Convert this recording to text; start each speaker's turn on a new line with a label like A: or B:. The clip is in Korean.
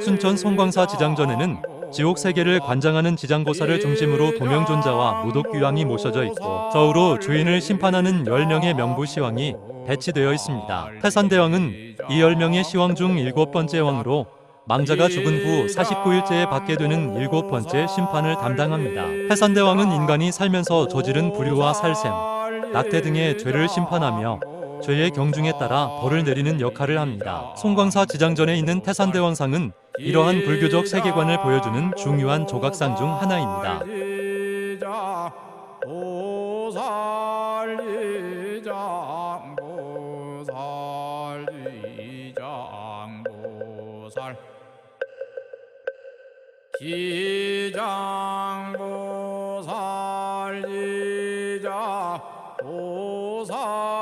A: 순천 송광사 지장전에는 지옥 세계를 관장하는 지장보살을 중심으로 도명존자와 무독귀왕이 모셔져 있고 좌우로 주인을 심판하는 10명의 명부시왕이 배치되어 있습니다. 태산대왕은 이 10명의 시왕 중 일곱 번째 왕으로 망자가 죽은 후 49일째에 받게 되는 일곱 번째 심판을 담당합니다. 태산대왕은 인간이 살면서 저지른 불효와 살샘, 낙태 등의 죄를 심판하며 죄의 경중에 따라 벌을 내리는 역할을 합니다. 송광사 지장전에 있는 태산대왕상은 이러한 불교적 세계관을 보여주는 중요한 조각상 중 하나입니다.
B: 기장보살이자 보살